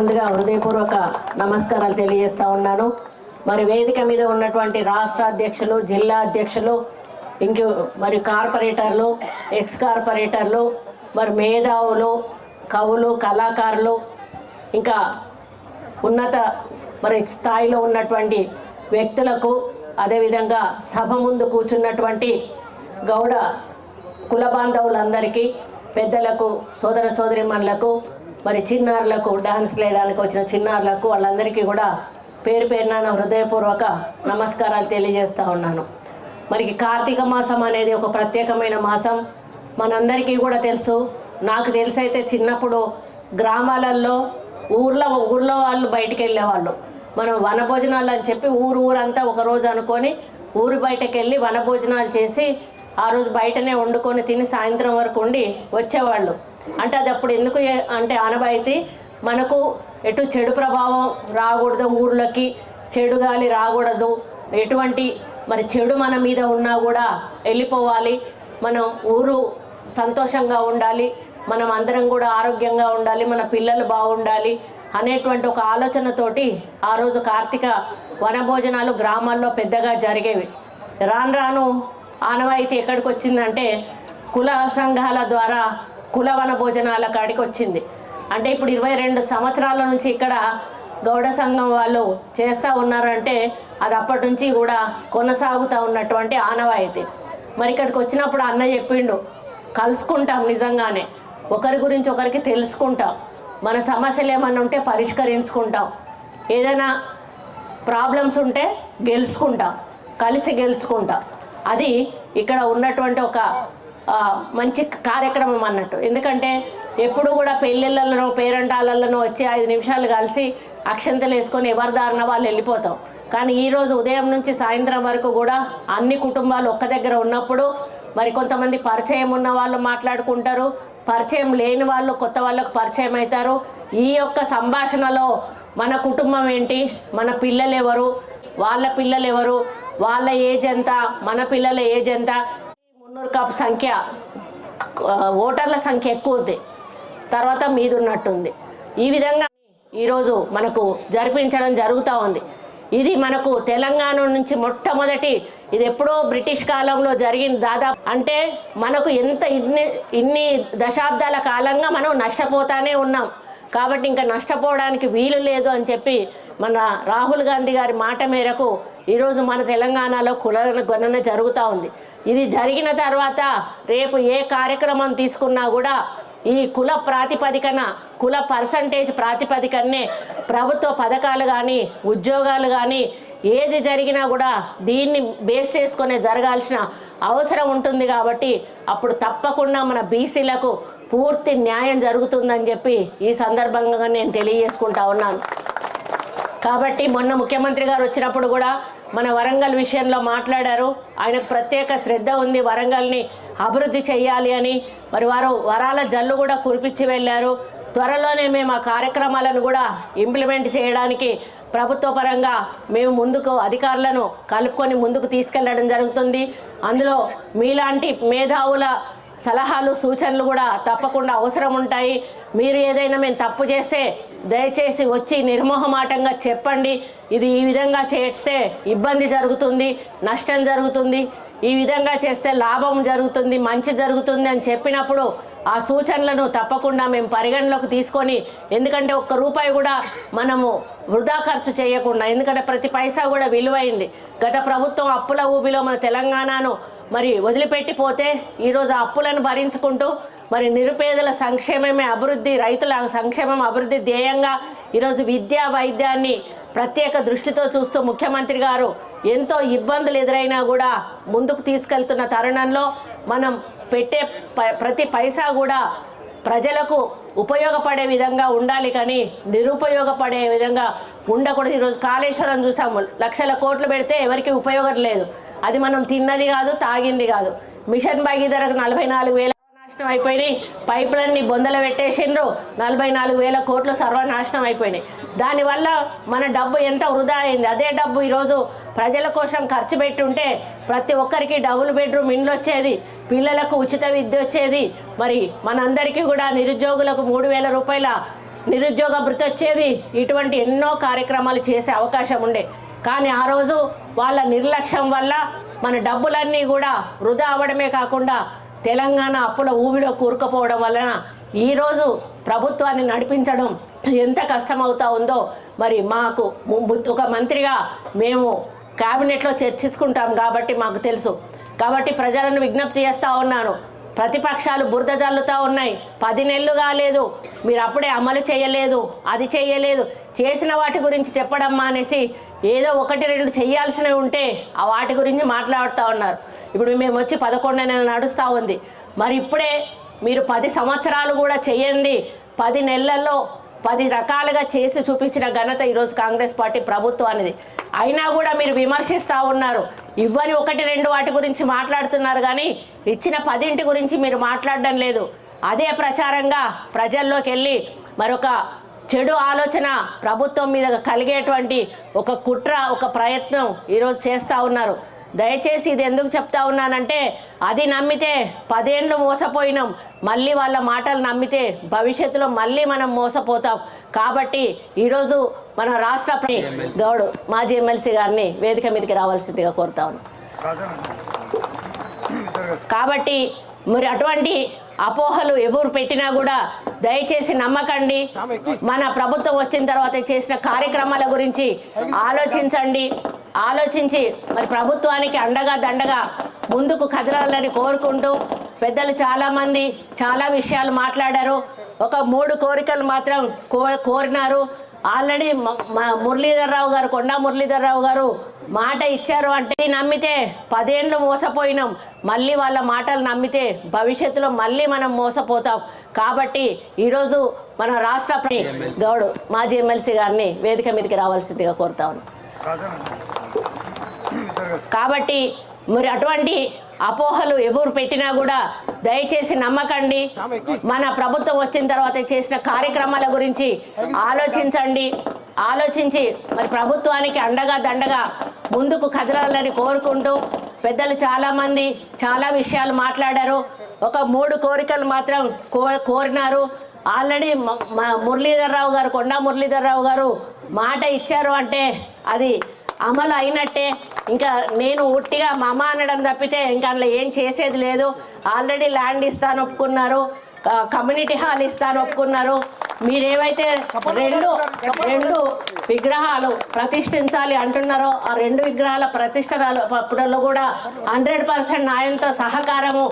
ముందుగా హృదయపూర్వక నమస్కారాలు తెలియజేస్తా ఉన్నాను. మరి వేదిక మీద ఉన్నటువంటి రాష్ట్ర అధ్యక్షులు జిల్లా అధ్యక్షులు ఇంక మరి కార్పొరేటర్లు ఎక్స్ కార్పొరేటర్లు మరి మేధావులు కవులు కళాకారులు ఇంకా ఉన్నత మరి స్థాయిలో ఉన్నటువంటి వ్యక్తులకు అదేవిధంగా సభ ముందు కూర్చున్నటువంటి గౌడ కుల బాంధవులందరికీ పెద్దలకు సోదర సోదరిమణులకు మరి చిన్నారులకు డాన్స్ వేయడానికి వచ్చిన చిన్నారులకు వాళ్ళందరికీ కూడా పేరు పేరున నా హృదయపూర్వక నమస్కారాలు తెలియజేస్తూ ఉన్నాను. మరి కార్తీక మాసం అనేది ఒక ప్రత్యేకమైన మాసం. మనందరికీ కూడా తెలుసు. నాకు తెలిసైతే చిన్నప్పుడు గ్రామాలలో ఊర్లో ఊర్లో వాళ్ళు బయటికి వెళ్ళేవాళ్ళు. మనం వనభోజనాలు అని చెప్పి ఊరు ఊరంతా ఒక రోజు అనుకొని ఊరు బయటకు వెళ్ళి వనభోజనాలు చేసి ఆ రోజు బయటనే వండుకొని తిని సాయంత్రం వరకు ఉండి వచ్చేవాళ్ళు. అంటే అది అప్పుడు ఎందుకు అంటే ఆనవాయితీ? మనకు ఎటు చెడు ప్రభావం రాకూడదు ఊర్లోకి చెడు గాలి రాకూడదు. ఎటువంటి మరి చెడు మన మీద ఉన్నా కూడా వెళ్ళిపోవాలి. మనం ఊరు సంతోషంగా ఉండాలి. మనం అందరం కూడా ఆరోగ్యంగా ఉండాలి. మన పిల్లలు బాగుండాలి అనేటువంటి ఒక ఆలోచనతోటి ఆ రోజు కార్తీక వనభోజనాలు గ్రామాల్లో పెద్దగా జరిగేవి. రాను రాను ఆనవాయితీ ఎక్కడికి వచ్చిందంటే కుల సంఘాల ద్వారా కులవన భోజనాల కాడికి వచ్చింది. అంటే ఇప్పుడు ఇరవై రెండు సంవత్సరాల నుంచి ఇక్కడ గౌడ సంఘం వాళ్ళు చేస్తూ ఉన్నారంటే అది అప్పటి నుంచి కూడా కొనసాగుతూ ఉన్నటువంటి ఆనవాయితీ. మరి ఇక్కడికి వచ్చినప్పుడు అన్న చెప్పిండు కలుసుకుంటాం నిజంగానే. ఒకరి గురించి ఒకరికి తెలుసుకుంటాం. మన సమస్యలు ఏమైనా ఉంటే పరిష్కరించుకుంటాం. ఏదైనా ప్రాబ్లమ్స్ ఉంటే గెలుచుకుంటాం. కలిసి గెలుచుకుంటాం. అది ఇక్కడ ఉన్నటువంటి ఒక మంచి కార్యక్రమం అన్నట్టు. ఎందుకంటే ఎప్పుడు కూడా పెళ్ళిళ్ళలోనో పేరంటాలలో వచ్చి ఐదు నిమిషాలు కలిసి అక్షంతలు వేసుకొని ఎవరి దారిన వాళ్ళు వెళ్ళిపోతాం. కానీ ఈరోజు ఉదయం నుంచి సాయంత్రం వరకు కూడా అన్ని కుటుంబాలు ఒక్క దగ్గర ఉన్నప్పుడు మరి కొంతమంది పరిచయం ఉన్న వాళ్ళు మాట్లాడుకుంటారు. పరిచయం లేని వాళ్ళు కొత్త వాళ్ళకు పరిచయం అవుతారు. ఈ యొక్క సంభాషణలో మన కుటుంబం ఏంటి? మన పిల్లలు ఎవరు వాళ్ళ పిల్లలు ఎవరు వాళ్ళ ఏజ్ ఎంత? మన పిల్లల ఏజ్ ఎంత? కాపు సంఖ్య ఓటర్ల సంఖ్య ఎక్కువ ఉంది. తర్వాత మీద ఉన్నట్టుంది ఈ విధంగా ఈరోజు మనకు జరిపించడం జరుగుతూ ఉంది. ఇది మనకు తెలంగాణ నుంచి మొట్టమొదటి ఇది ఎప్పుడో బ్రిటిష్ కాలంలో జరిగింది దాదాపు అంటే మనకు ఎంత ఇన్ని ఇన్ని దశాబ్దాల కాలంగా మనం నష్టపోతానే ఉన్నాం. కాబట్టి ఇంకా నష్టపోవడానికి వీలు లేదు అని చెప్పి మన రాహుల్ గాంధీ గారి మాట మేరకు ఈరోజు మన తెలంగాణలో కుల గణన జరుగుతూ ఉంది. ఇది జరిగిన తర్వాత రేపు ఏ కార్యక్రమం తీసుకున్నా కూడా ఈ కుల ప్రాతిపదికన కుల పర్సంటేజ్ ప్రాతిపదికనే ప్రభుత్వ పథకాలు కానీ ఉద్యోగాలు కానీ ఏది జరిగినా కూడా దీన్ని బేస్ చేసుకునే జరగాల్సిన అవసరం ఉంటుంది కాబట్టి అప్పుడు తప్పకుండా మన బీసీలకు పూర్తి న్యాయం జరుగుతుందని చెప్పి ఈ సందర్భంగా నేను తెలియజేసుకుంటా ఉన్నాను. కాబట్టి మొన్న ముఖ్యమంత్రి గారు వచ్చినప్పుడు కూడా మన వరంగల్ విషయంలో మాట్లాడారు. ఆయనకు ప్రత్యేక శ్రద్ధ ఉంది వరంగల్ని అభివృద్ధి చేయాలి అని. మరి వారు వరాల జల్లు కూడా కురిపించి వెళ్ళారు. త్వరలోనే మేము ఆ కార్యక్రమాలను కూడా ఇంప్లిమెంట్ చేయడానికి ప్రభుత్వ పరంగా మేము ముందుకు అధికారులను కలుపుకొని ముందుకు తీసుకెళ్ళడం జరుగుతుంది. అందులో మీలాంటి మేధావుల సలహాలు సూచనలు కూడా తప్పకుండా అవసరం ఉంటాయి. మీరు ఏదైనా మేము తప్పు చేస్తే దయచేసి వచ్చి నిర్మోహమాటంగా చెప్పండి. ఇది ఈ విధంగా చేస్తే ఇబ్బంది జరుగుతుంది నష్టం జరుగుతుంది. ఈ విధంగా చేస్తే లాభం జరుగుతుంది మంచి జరుగుతుంది అని చెప్పినప్పుడు ఆ సూచనలను తప్పకుండా మేము పరిగణలోకి తీసుకొని ఎందుకంటే ఒక్క రూపాయి కూడా మనము వృధా ఖర్చు చేయకుండా ఎందుకంటే ప్రతి పైసా కూడా విలువైంది. గత ప్రభుత్వం అప్పుల ఊబిలో మన తెలంగాణను మరి వదిలిపెట్టిపోతే ఈరోజు ఆ అప్పులను భరించుకుంటూ మరి నిరుపేదల సంక్షేమమే అభివృద్ధి రైతుల సంక్షేమం అభివృద్ధి ధ్యేయంగా ఈరోజు విద్యా వైద్యాన్ని ప్రత్యేక దృష్టితో చూస్తూ ముఖ్యమంత్రి గారు ఎంతో ఇబ్బందులు ఎదురైనా కూడా ముందుకు తీసుకెళ్తున్న తరుణంలో మనం పెట్టే ప్రతి పైసా కూడా ప్రజలకు ఉపయోగపడే విధంగా ఉండాలి కానీ నిరుపయోగపడే విధంగా ఉండకూడదు. ఈరోజు కాళేశ్వరం చూసాము లక్షల కోట్లు పెడితే ఎవరికి ఉపయోగం లేదు. అది మనం తిన్నది కాదు తాగింది కాదు. మిషన్ భాగీదారకు నలభై నాలుగు వేల సర్వనాశనం అయిపోయినాయి. పైపులన్నీ బొందలు పెట్టేసిండ్రు. నలభై నాలుగు వేల కోట్లు సర్వనాశనం అయిపోయినాయి. దానివల్ల మన డబ్బు ఎంత వృధా అయింది. అదే డబ్బు ఈరోజు ప్రజల కోసం ఖర్చు పెట్టుంటే ప్రతి ఒక్కరికి డబుల్ బెడ్రూమ్ ఇండ్లు వచ్చేది. పిల్లలకు ఉచిత విద్య వచ్చేది. మరి మనందరికీ కూడా నిరుద్యోగులకు మూడు వేల రూపాయల నిరుద్యోగ భృతి వచ్చేది. ఇటువంటి ఎన్నో కార్యక్రమాలు చేసే అవకాశం ఉండే. కానీ ఆ రోజు వాళ్ళ నిర్లక్ష్యం వల్ల మన డబ్బులన్నీ కూడా వృధా అవ్వడమే కాకుండా తెలంగాణ అప్పుల ఊబిలో కూరుకుపోవడం వలన ఈరోజు ప్రభుత్వాన్ని నడిపించడం ఎంత కష్టమవుతా ఉందో మరి మాకు ఒక మంత్రిగా మేము క్యాబినెట్లో చర్చించుకుంటాం కాబట్టి మాకు తెలుసు. కాబట్టి ప్రజలను విజ్ఞప్తి చేస్తూ ఉన్నాను. ప్రతిపక్షాలు బురద జల్లుతూ ఉన్నాయి. పది నెలలు కాలేదు. మీరు అప్పుడే అమలు చేయలేదు. అది చేయలేదు. చేసిన వాటి గురించి చెప్పడం మానేసి ఏదో ఒకటి రెండు చేయాల్సినవి ఉంటే ఆ వాటి గురించి మాట్లాడుతూ ఉన్నారు. ఇప్పుడు మేము వచ్చి పదకొండు నెలలు నడుస్తూ ఉంది. మరి ఇప్పుడే మీరు పది సంవత్సరాలు కూడా చేయండి. పది నెలల్లో పది రకాలుగా చేసి చూపించిన ఘనత ఈరోజు కాంగ్రెస్ పార్టీ ప్రభుత్వానిది. అయినా కూడా మీరు విమర్శిస్తూ ఉన్నారు. ఇవ్వని ఒకటి రెండు వాటి గురించి మాట్లాడుతున్నారు కానీ ఇచ్చిన పదింటి గురించి మీరు మాట్లాడడం లేదు. అదే ప్రచారంగా ప్రజల్లోకి వెళ్ళి మరొక చెడు ఆలోచన ప్రభుత్వం మీద కలిగేటువంటి ఒక కుట్ర ఒక ప్రయత్నం ఈరోజు చేస్తూ ఉన్నారు. దయచేసి ఇది ఎందుకు చెప్తా ఉన్నానంటే అది నమ్మితే పదేళ్ళు మోసపోయినాం. మళ్ళీ వాళ్ళ మాటలు నమ్మితే భవిష్యత్తులో మళ్ళీ మనం మోసపోతాం. కాబట్టి ఈరోజు మన రాష్ట్ర గౌడ్ మాజీ ఎమ్మెల్సీ గారిని వేదిక మీదకి రావాల్సిందిగా కోరుతా ఉన్నాం. కాబట్టి మరి అటువంటి అపోహలు ఎవరు పెట్టినా కూడా దయచేసి నమ్మకండి. మన ప్రభుత్వం వచ్చిన తర్వాత చేసిన కార్యక్రమాల గురించి ఆలోచించండి. ఆలోచించి మరి ప్రభుత్వానికి అండగా దండగా ముందుకు కదలాలని కోరుకుంటూ పెద్దలు చాలామంది చాలా విషయాలు మాట్లాడారు. ఒక మూడు కోరికలు మాత్రం కో కోరినారు. ఆల్రెడీ మా మురళీధర్రావు గారు కొండా మురళీధర్రావు గారు మాట ఇచ్చారు అంటే నమ్మితే పదేళ్ళు మోసపోయినాం. మళ్ళీ వాళ్ళ మాటలు నమ్మితే భవిష్యత్తులో మళ్ళీ మనం మోసపోతాం. కాబట్టి ఈరోజు మన రాష్ట్ర గౌడు మాజీ ఎమ్మెల్సీ గారిని వేదిక మీదకి రావాల్సిందిగా కోరుతా కాబట్టి మరి అటువంటి అపోహలు ఎవరు పెట్టినా కూడా దయచేసి నమ్మకండి. మన ప్రభుత్వం వచ్చిన తర్వాత చేసిన కార్యక్రమాల గురించి ఆలోచించండి. ఆలోచించి మరి ప్రభుత్వానికి అండగా దండగా ముందుకు కదలాలని కోరుకుంటూ పెద్దలు చాలామంది చాలా విషయాలు మాట్లాడారు. ఒక మూడు కోరికలు మాత్రం కో కోరినారు. ఆల్రెడీ మురళీధర్రావు గారు కొండా మురళీధర్రావు గారు మాట ఇచ్చారు అంటే అది అమలు అయినట్టే. ఇంకా నేను ఉట్టిగా మమ అనడం తప్పితే ఇంకా అందులో ఏం చేసేది లేదు. ఆల్రెడీ ల్యాండ్ ఇస్తాను ఒప్పుకున్నారు. క- కమ్యూనిటీ హాల్ ఇస్తాను ఒప్పుకున్నారు. మీరేవైతే రెండు రెండు విగ్రహాలు ప్రతిష్ఠించాలి అంటున్నారో ఆ రెండు విగ్రహాల ప్రతిష్టలో అప్పుడల్లో కూడా హండ్రెడ్ పర్సెంట్ న్యాయంతో సహకారము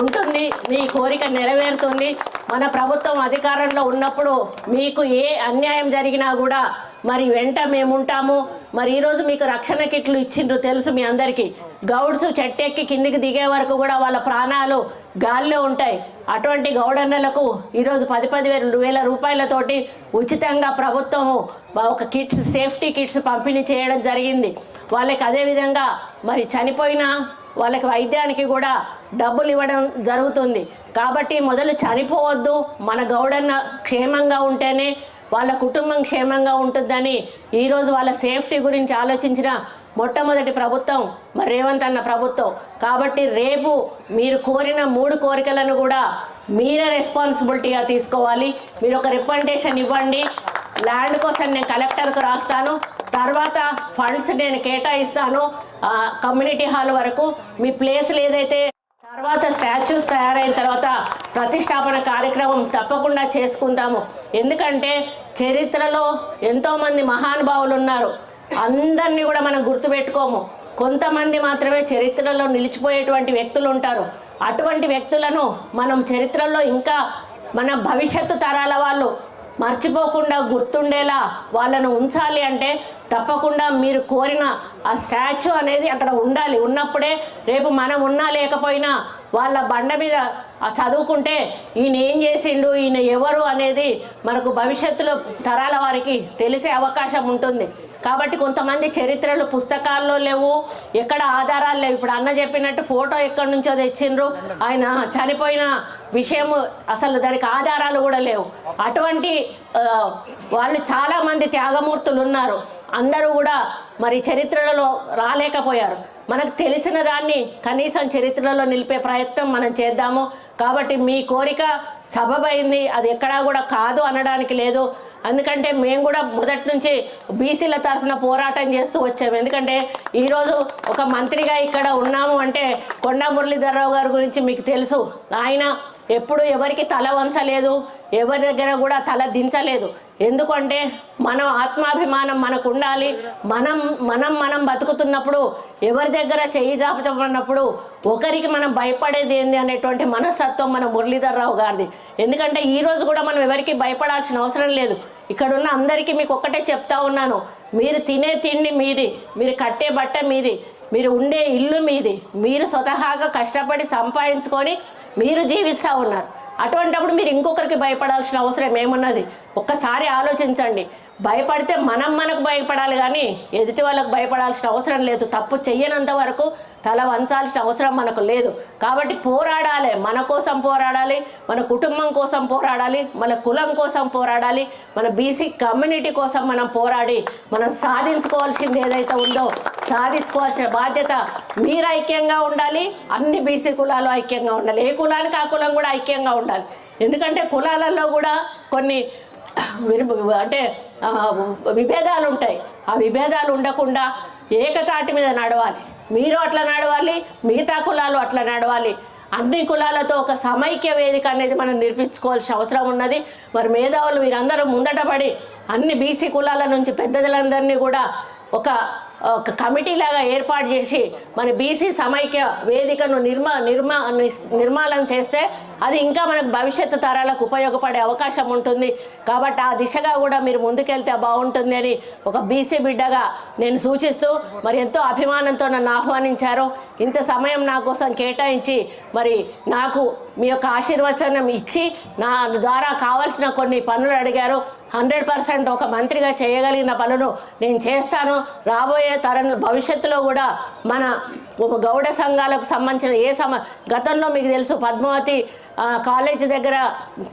ఉంటుంది. మీ కోరిక నెరవేరుతుంది. మన ప్రభుత్వం అధికారంలో ఉన్నప్పుడు మీకు ఏ అన్యాయం జరిగినా కూడా మరి వెంట మేము ఉంటాము మరి ఈరోజు మీకు రక్షణ కిట్లు ఇచ్చిండ్రు తెలుసు మీ అందరికీ. గౌడ్స్ చెట్టెక్కి కిందికి దిగే వరకు కూడా వాళ్ళ ప్రాణాలు గాల్లో ఉంటాయి. అటువంటి గౌడన్నలకు ఈరోజు పది పది వేల రూపాయలతోటి ఉచితంగా ప్రభుత్వము ఒక కిట్స్ సేఫ్టీ కిట్స్ పంపిణీ చేయడం జరిగింది. వాళ్ళకి అదేవిధంగా మరి చనిపోయిన వాళ్ళకి వైద్యానికి కూడా డబ్బులు ఇవ్వడం జరుగుతుంది. కాబట్టి మొదలు చనిపోవద్దు. మన గౌడన్న క్షేమంగా ఉంటేనే వాళ్ళ కుటుంబం క్షేమంగా ఉంటుందని ఈరోజు వాళ్ళ సేఫ్టీ గురించి ఆలోచించిన మొట్టమొదటి ప్రభుత్వం మరి రేవంత్ అన్న ప్రభుత్వం. కాబట్టి రేపు మీరు కోరిన మూడు కోరికలను కూడా మీరే రెస్పాన్సిబిలిటీగా తీసుకోవాలి. మీరు ఒక రిప్రజెంటేషన్ ఇవ్వండి. ల్యాండ్ కోసం నేను కలెక్టర్కు రాస్తాను. తర్వాత ఫండ్స్ నేను కేటాయిస్తాను కమ్యూనిటీ హాల్ వరకు. మీ ప్లేస్లు ఏదైతే తర్వాత స్టాచ్యూస్ తయారైన తర్వాత ప్రతిష్టాపన కార్యక్రమం తప్పకుండా చేసుకుంటాము ఎందుకంటే చరిత్రలో ఎంతోమంది మహానుభావులు ఉన్నారు. అందరినీ కూడా మనం గుర్తుపెట్టుకోము. కొంతమంది మాత్రమే చరిత్రలో నిలిచిపోయేటువంటి వ్యక్తులు ఉంటారు. అటువంటి వ్యక్తులను మనం చరిత్రలో ఇంకా మన భవిష్యత్తు తరాల వాళ్ళు మర్చిపోకుండా గుర్తుండేలా వాళ్ళను ఉంచాలి అంటే తప్పకుండా మీరు కోరిన ఆ స్టాచ్యూ అనేది అక్కడ ఉండాలి. ఉన్నప్పుడే రేపు మనం ఉన్నా లేకపోయినా వాళ్ళ బండ మీద చదువుకుంటే ఈయన ఏం చేసిండు ఈయన ఎవరు అనేది మనకు భవిష్యత్తులో తరాల వారికి తెలిసే అవకాశం ఉంటుంది. కాబట్టి కొంతమంది చరిత్రలు పుస్తకాల్లో లేవు ఎక్కడ ఆధారాలు లేవు. ఇప్పుడు అన్న చెప్పినట్టు ఫోటో ఎక్కడి నుంచో తెచ్చిండ్రు ఆయన చనిపోయిన విషయము అసలు దానికి ఆధారాలు కూడా లేవు. అటువంటి వాళ్ళు చాలామంది త్యాగమూర్తులు ఉన్నారు. అందరూ కూడా మరి చరిత్రలలో రాలేకపోయారు. మనకు తెలిసిన దాన్ని కనీసం చరిత్రలో నిలిపే ప్రయత్నం మనం చేద్దాము. కాబట్టి మీ కోరిక సబబైంది అది ఎక్కడా కూడా కాదు అనడానికి లేదు. ఎందుకంటే మేము కూడా మొదటి నుంచి బీసీల తరఫున పోరాటం చేస్తూ వచ్చాము. ఎందుకంటే ఈరోజు ఒక మంత్రిగా ఇక్కడ ఉన్నాము అంటే కొండా మురళీధరరావు గారి గురించి మీకు తెలుసు. ఆయన ఎప్పుడు ఎవరికి తల వంచలేదు ఎవరి దగ్గర కూడా తల దించలేదు. ఎందుకంటే మనం ఆత్మాభిమానం మనకు ఉండాలి మనం మనం మనం బతుకుతున్నప్పుడు ఎవరి దగ్గర చెయ్యి జాపుతున్నప్పుడు ఒకరికి మనం భయపడేది ఏంది అనేటువంటి మనస్తత్వం మన మురళీధర్రావు గారిది. ఎందుకంటే ఈరోజు కూడా మనం ఎవరికి భయపడాల్సిన అవసరం లేదు. ఇక్కడ ఉన్న అందరికీ మీకు ఒక్కటే చెప్తా ఉన్నాను. మీరు తినే తిండి మీది మీరు కట్టే బట్ట మీది మీరు ఉండే ఇల్లు మీది. మీరు స్వతహాగా కష్టపడి సంపాదించుకొని మీరు జీవిస్తూ ఉన్నారు. అటువంటప్పుడు మీరు ఇంకొకరికి భయపడాల్సిన అవసరం ఏమున్నది? ఒక్కసారి ఆలోచించండి. భయపడితే మనం మనకు భయపడాలి కానీ ఎదుటి వాళ్ళకు భయపడాల్సిన అవసరం లేదు. తప్పు చెయ్యనంత వరకు తల వంచాల్సిన అవసరం మనకు లేదు. కాబట్టి పోరాడాలి. మన కోసం పోరాడాలి. మన కుటుంబం కోసం పోరాడాలి. మన కులం కోసం పోరాడాలి. మన బీసీ కమ్యూనిటీ కోసం మనం పోరాడి మనం సాధించుకోవాల్సింది ఏదైతే ఉందో సాధించుకోవాల్సిన బాధ్యత మీరు ఐక్యంగా ఉండాలి. అన్ని బీసీ కులాలు ఐక్యంగా ఉండాలి. ఏ కులానికి ఆ కులం కూడా ఐక్యంగా ఉండాలి. ఎందుకంటే కులాలలో కూడా కొన్ని అంటే విభేదాలు ఉంటాయి. ఆ విభేదాలు ఉండకుండా ఏకతాటి మీద నడవాలి. మీరు అట్లా నడవాలి మిగతా కులాలు అట్లా నడవాలి. అన్ని కులాలతో ఒక సమైక్య వేదిక అనేది మనం నిర్మించుకోవాల్సిన అవసరం ఉన్నది. మరి మేధావులు మీరందరూ ముందట పడి అన్ని బీసీ కులాల నుంచి పెద్దలందరినీ కూడా ఒక ఒక కమిటీ లాగా ఏర్పాటు చేసి మన బీసీ సమైక్య వేదికను నిర్మా నిర్మా నిర్మాణం చేస్తే అది ఇంకా మనకు భవిష్యత్తు తరాలకు ఉపయోగపడే అవకాశం ఉంటుంది. కాబట్టి ఆ దిశగా కూడా మీరు ముందుకెళ్తే బాగుంటుంది అని ఒక బీసీ బిడ్డగా నేను సూచిస్తూ మరి ఎంతో అభిమానంతో నన్ను ఆహ్వానించారు. ఇంత సమయం నా కోసం కేటాయించి మరి నాకు మీ యొక్క ఆశీర్వచనం ఇచ్చి నా ద్వారా కావాల్సిన కొన్ని పనులు అడిగారు. హండ్రెడ్ పర్సెంట్ ఒక మంత్రిగా చేయగలిగిన పనులు నేను చేస్తాను. రాబోయే తరం భవిష్యత్తులో కూడా మన గౌడ సంఘాలకు సంబంధించిన ఏ సమ గతంలో మీకు తెలుసు పద్మావతి కాలేజీ దగ్గర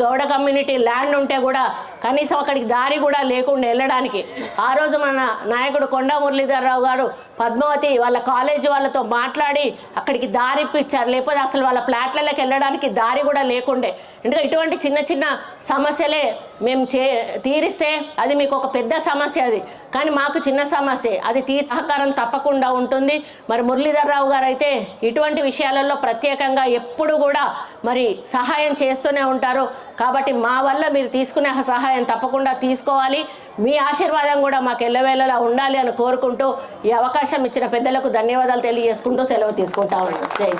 గౌడ కమ్యూనిటీ ల్యాండ్ ఉంటే కూడా కనీసం అక్కడికి దారి కూడా లేకుండా వెళ్ళడానికి. ఆ రోజు మన నాయకుడు కొండా మురళీధరరావు గారు పద్మావతి వాళ్ళ కాలేజీ వాళ్ళతో మాట్లాడి అక్కడికి దారి ఇప్పించారు. లేకపోతే అసలు వాళ్ళ ఫ్లాట్లలోకి వెళ్ళడానికి దారి కూడా లేకుండే. ఎందుకంటే ఇటువంటి చిన్న చిన్న సమస్యలే మేము చే తీరిస్తే అది మీకు ఒక పెద్ద సమస్య అది. కానీ మాకు చిన్న సమస్య. అది తీ సహకారం తప్పకుండా ఉంటుంది. మరి మురళీధరరావు గారు అయితే ఇటువంటి విషయాలలో ప్రత్యేకంగా ఎప్పుడు కూడా మరి సహాయం చేస్తూనే ఉంటారు. కాబట్టి మా వల్ల మీరు తీసుకునే సహాయం తప్పకుండా తీసుకోవాలి. మీ ఆశీర్వాదం కూడా మాకు ఎల్లవేళలా ఉండాలి అని కోరుకుంటూ ఈ అవకాశం ఇచ్చిన పెద్దలకు ధన్యవాదాలు తెలియజేసుకుంటూ సెలవు తీసుకుంటా ఉన్నాను జై